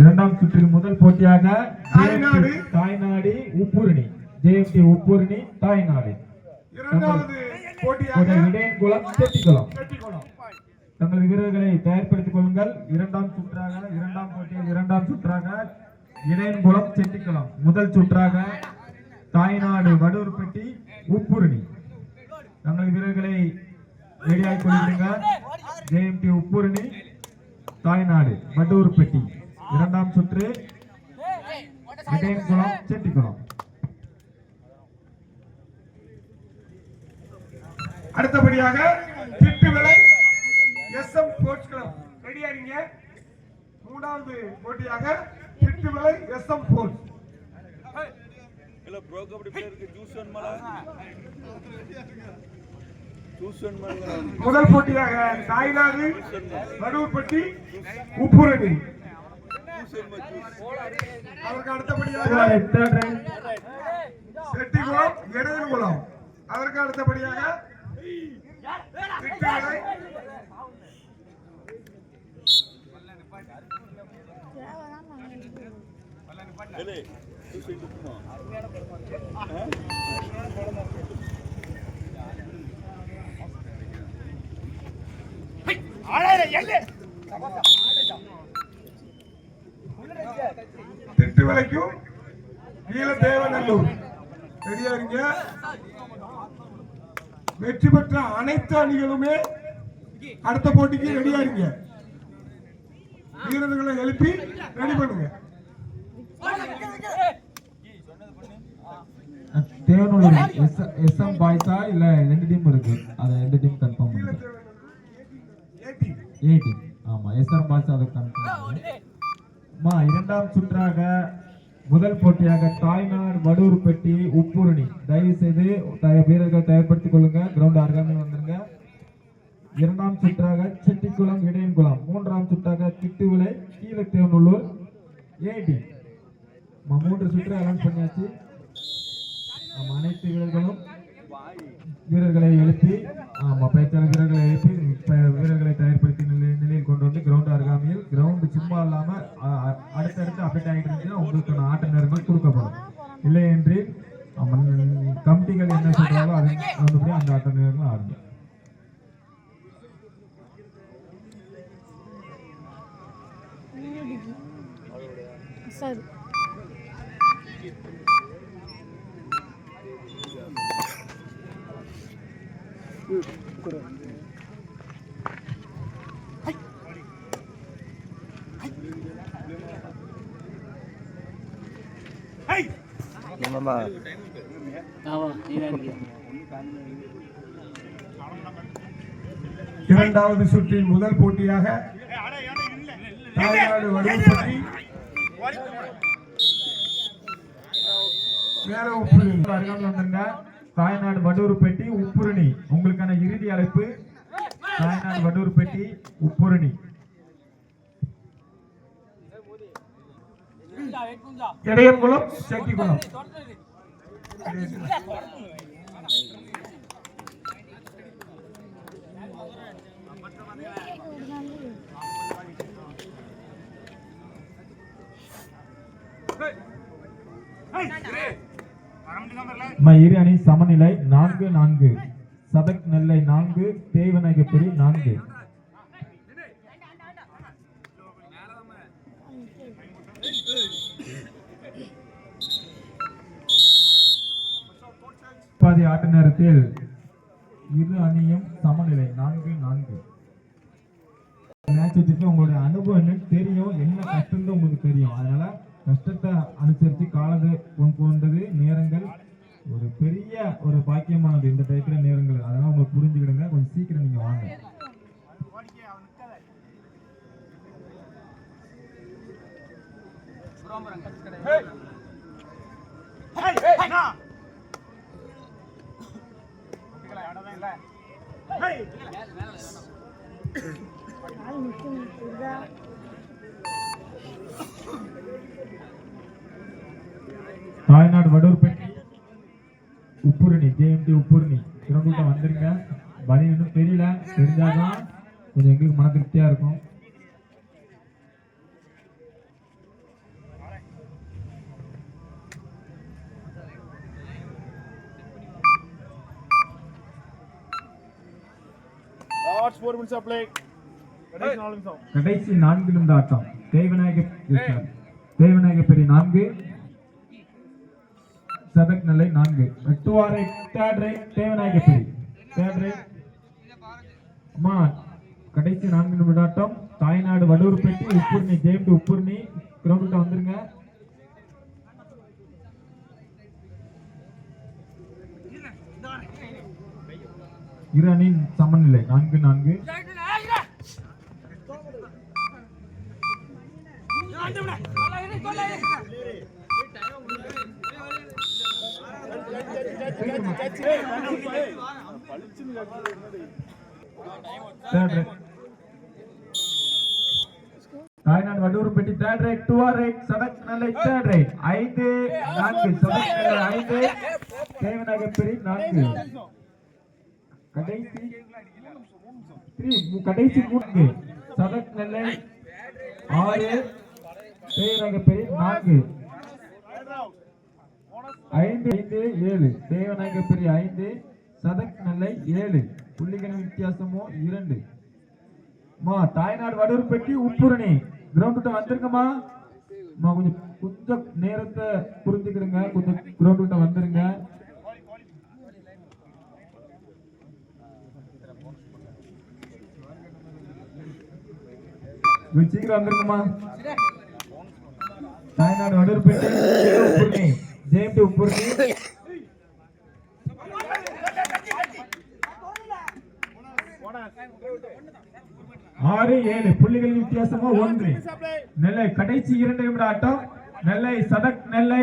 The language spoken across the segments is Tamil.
இரண்டாம் சுற்றில் முதல் போட்டியாக தாய்நாடு. உப்புரணி. ஜேஎம்டி உப்புரணி தாய்நாடு. இடையன்குளம் செட்டிக்குளம். தங்களது வீரர்களை தயார்படுத்திக் கொள்ளுங்கள். இரண்டாம் சுற்றாக இரண்டாம் போட்டியில் இரண்டாம் சுற்றாக இடையன்குளம் செட்டிக்குளம். முதல் சுற்றாக தாய்நாடு வடூர்பட்டி உப்புரணி. தங்களது வீரர்களை ரெடியாகிக் கொள்ளுங்க ஜேஎம்டி உப்புரணி தாய்நாடு வடூர்பட்டி இரண்டாம் சுற்று. விடயங்குளம் செட்டிக்குளம். அடுத்தபடியாக திட்டு விலை எஸ் எம் ஸ்போர்ட்ஸ் கிளப். ரெடியாருங்க மூணாவது போட்டியாக திட்டு விலை எஸ் எம் ஸ்போர்ட்ஸ். முதல் போட்டியாக நாயிலாறு வடுவப்பட்டி உப்புரணி அதற்கு அடுத்தபடியாக செட்டிகுளம் round. செட்டிக்குளம் அதற்கு அடுத்தபடியாக திட்டுவிலை ಎಲೆ திருச்சி வரைக்கும் நீலதேவநல்லூர். பெரியாருங்க வெற்றி பெற்ற அனைத்து அணிகளுமே அடுத்த போட்டிக்கு ரெடியா இருங்க வீரர்களை எழுப்பி ரெடி பண்ணுங்க. தேவனூர் எஸ் எம் பாய்ஸா இல்ல ரெண்டு டீம் இருக்கு? அது ரெண்டு டீம் கன்ஃபார்ம் ஆமா எஸ் எம் பாய்ஸ் அம்மா இரண்டாம் சுற்றாக முதல் போட்டியாக தாய்நாடு வடூர்பட்டி உப்புரணி. தயவு செய்து வீரர்கள் தயார்படுத்திக் கொள்ளுங்க. கிரவுண்ட் அருகாமல் வந்துருங்க. இரண்டாம் சுற்றாக செட்டிக்குளம் இடையன்குளம். மூன்றாம் சுற்றாக திட்டுவிளை கீழத்தேவநல்லூர் ஏடி மூன்று சுற்று அலௌன்ஸ் பண்ணியாச்சு. அனைத்து வீரர்களும் வீரர்களை எழுப்பி ஆமா பேச்சாளர் வீரர்கள் எழுப்பி ப- வீரர்களை தயார்படுத்தி நிலை நிலையில் கொண்டு வந்து கிரவுண்ட் அருகாமையில் கிரவுண்ட் சும்மா இல்லாம அ- அ- அடுத்தடுத்து அப்டேட் ஆகிட்டு இருந்துச்சுன்னா உங்களுக்கான ஆட்ட நேரங்கள் கொடுக்கப்படும் இல்லை என்று ஆமா, ம், கமிட்டிகள் என்ன சொல்றாங்களோ அது அதுபடி அந்த ஆட்ட நேரங்கள் ஆரம்பிக்கும் சரி இரண்டாவது சுற்றின் முதல் போட்டியாக தாய்நாடு வடூர்பட்டி மேல உப்புரணி. தாய்நாடு வடூர்பட்டி உப்புரணி. உங்களுக்கான இறுதி அழைப்பு தாய்நாடு வடூர்பட்டி உப்புரணி. இடையன்குளம் செட்டிக்குளம் இரு அணி சமநிலை நான்கு நான்கு. சதக் நெல்லை நான்கு தேவநாயகப்படி நான்கு. பாதி ஆட்ட நேரத்தில் இரு அணியும் சமநிலை நான்கு நான்கு. மேட்ச் உங்களுடைய அனுபவம் என்னன்னு தெரியும் என்ன கஷ்டம்னு உங்களுக்கு தெரியும் அதனால கஷ்டத்தை அனுசரித்து காலது கொண்டது போன்றது நேரங்கள் ஒரு பெரிய ஒரு பாக்கியமானது இந்த டயத்துல நேரங்கள் அதனால உங்களுக்கு புரிஞ்சுக்கிடுங்க கொஞ்சம் சீக்கிரம் நீங்க வாங்க மேல mümkün burada. தாய்நாடு வடூர்பட்டி உப்புரணி ஜேஎம்டி உப்புரணி சிறந்தூட்டம் வந்துருங்க பலி இன்னும் தெரியல தெரிஞ்சாதான் கொஞ்சம் எங்களுக்கு மன திருப்தியாக இருக்கும் Shots, four minutes of play. கடைசி நான்கு நிமிட ஆட்டம் தேவநாயக தேவநாயக பெரிய நான்கு. சதக் நிலை நான்கு. ரைட் தேர்ட் ரைட் தேவநாயக பெரிய. தேர்ட் ரைட் அம்மா கடைசி நான்கு நிமிட ஆட்டம் தாய்நாடு வடூர்பேட்டை உப்புர்ணி ஜெயம்டி உப்புர்ணி. கிரவுண்ட் வந்துருங்க. இரு அணியின் சமநிலை. நான்கு நான்கு தேர்ட் ரைட் தாய்நாடு வடூர் பெட்டி third right two R right Sathak நல்ல தேர்ட் ரைட் ஐந்து நான்கு சதக் நல்லை ஐந்து. தேவநாயக பெரிய நான்கு. கடைசி த்ரீ கடைசி மூன்று. சதக் நல்லை ஆறு தேவநாயக பெரிய நான்கு. ஐந்து ஐந்து ஏழு. தேவநாயக பெரிய ஐந்து சதக் நல்லை ஏழு. புள்ளிகளின் வித்தியாசமோ இரண்டு. மா தாய்நாடு வடூர் பெட்டி உப்புரணி கிரவுண்ட் விட்டு வந்துருங்கம்மா. கொஞ்சம் கொஞ்சம் நேரத்தை புரிஞ்சுக்கிடுங்க. கொஞ்சம் கிரவுண்ட் விட்ட வந்துருங்க. கொஞ்சம் சீக்கிரம் வந்துருங்கம்மா. தாய்நாடு வடூர் பெட்டி ஜெயம்டி ஆறு ஏழு. புள்ளிகளின் வித்தியாசமா ஒன்று. நெல்லை கடைசி இரண்டு நிமிட ஆட்டம். நெல்லை சதக் நெல்லை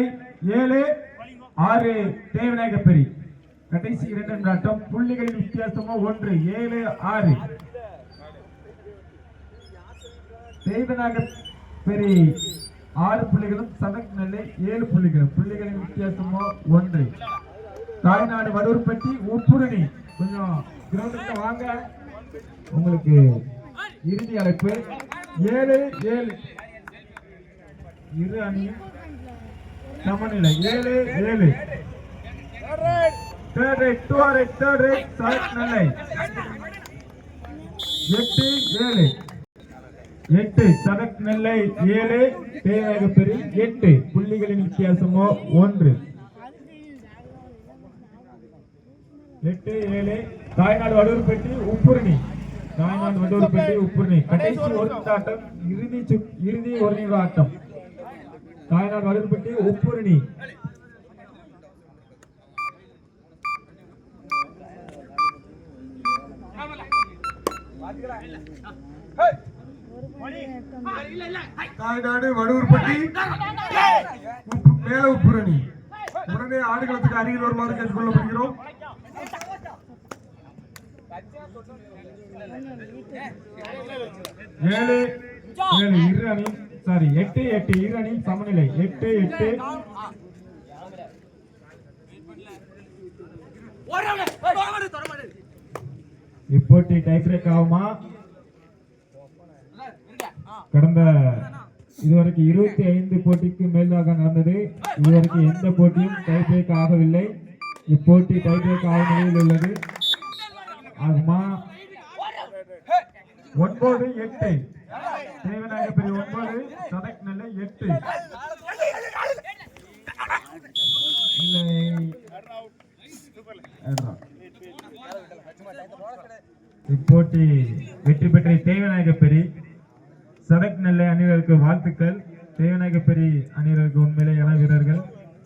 ஏழு ஆறு தேவநாயக பெரி கடைசி இரண்டு நிமிட ஆட்டம். புள்ளிகளின் வித்தியாசமா ஒன்று. ஏழு ஆறு. தேவநாயக பெரி ஆறு புள்ளிகளும் சதக் நெல்லை ஏழு புள்ளிகளும். புள்ளிகளின் வித்தியாசமோ ஒன்று. தாய்நாடு வடூர்பட்டி உப்புரணி கொஞ்சம் கிரவுண்டுக்கு வாங்க. உங்களுக்கு இறுதி அழைப்பு. ஏழு ஏழு. இரு அணியும் சமநிலை. ஏழு ஏழு. Third right two R right third right Nellai. எட்டு ஏழு. எட்டு சதக் நெல்லை ஏழு தேவையாக பெரி எட்டு புள்ளிகளின் வித்தியாசமோ ஒன்று. எட்டு ஏழு தாய்நாடு வடூர்பேட்டி உப்புரணி. தாய்நாடு வடூர்பேட்டி உப்புரணி. கடைசி ஒரு ஆட்டம் இறுதி இறுதி ஒரு நிமிட ஆட்டம் தாய்நாடு வடூர்பேட்டி உப்புரணி. Hey! வடூர்பட்டி வடுவூர்பட்டி. மேல உப்புரணி. உடனே ஆடுகளத்துக்கு அருகில் வருமாறு கேட்டுக்கொள்ளப்படுகிறோம். ஏழு ஏழு இரு அணி. சாரி எட்டு எட்டு இரு அணி. சமநிலை. எட்டு எட்டு. இப்போட்டி டைப்ரேக் ஆகுமா? கடந்த இதுவரைக்கும் இருபத்தி ஐந்து போட்டிக்கு மேலாக நடந்தது. இதுவரைக்கும் எந்த போட்டியும் டை பிரேக் ஆகவில்லை. இப்போட்டி டை பிரேக் ஆகும் நிலையில் உள்ளது. ஆகுமா? ஒன்பது எட்டு. தேவநாயக பெரிய ஒன்பது சதக் நல்ல எட்டு. இல்லை இப்போட்டி வெற்றி பெற்ற தேவநாயக பெரி சதக் நெல்லை அணிகளுக்கு வாழ்த்துக்கள். தேவநாயகப்பெரி அணிகளுக்கு உண்மையிலே இள வீரர்கள்.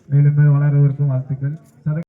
மேலும் மேலும் வளர்வதற்கும் வாழ்த்துக்கள். சதக்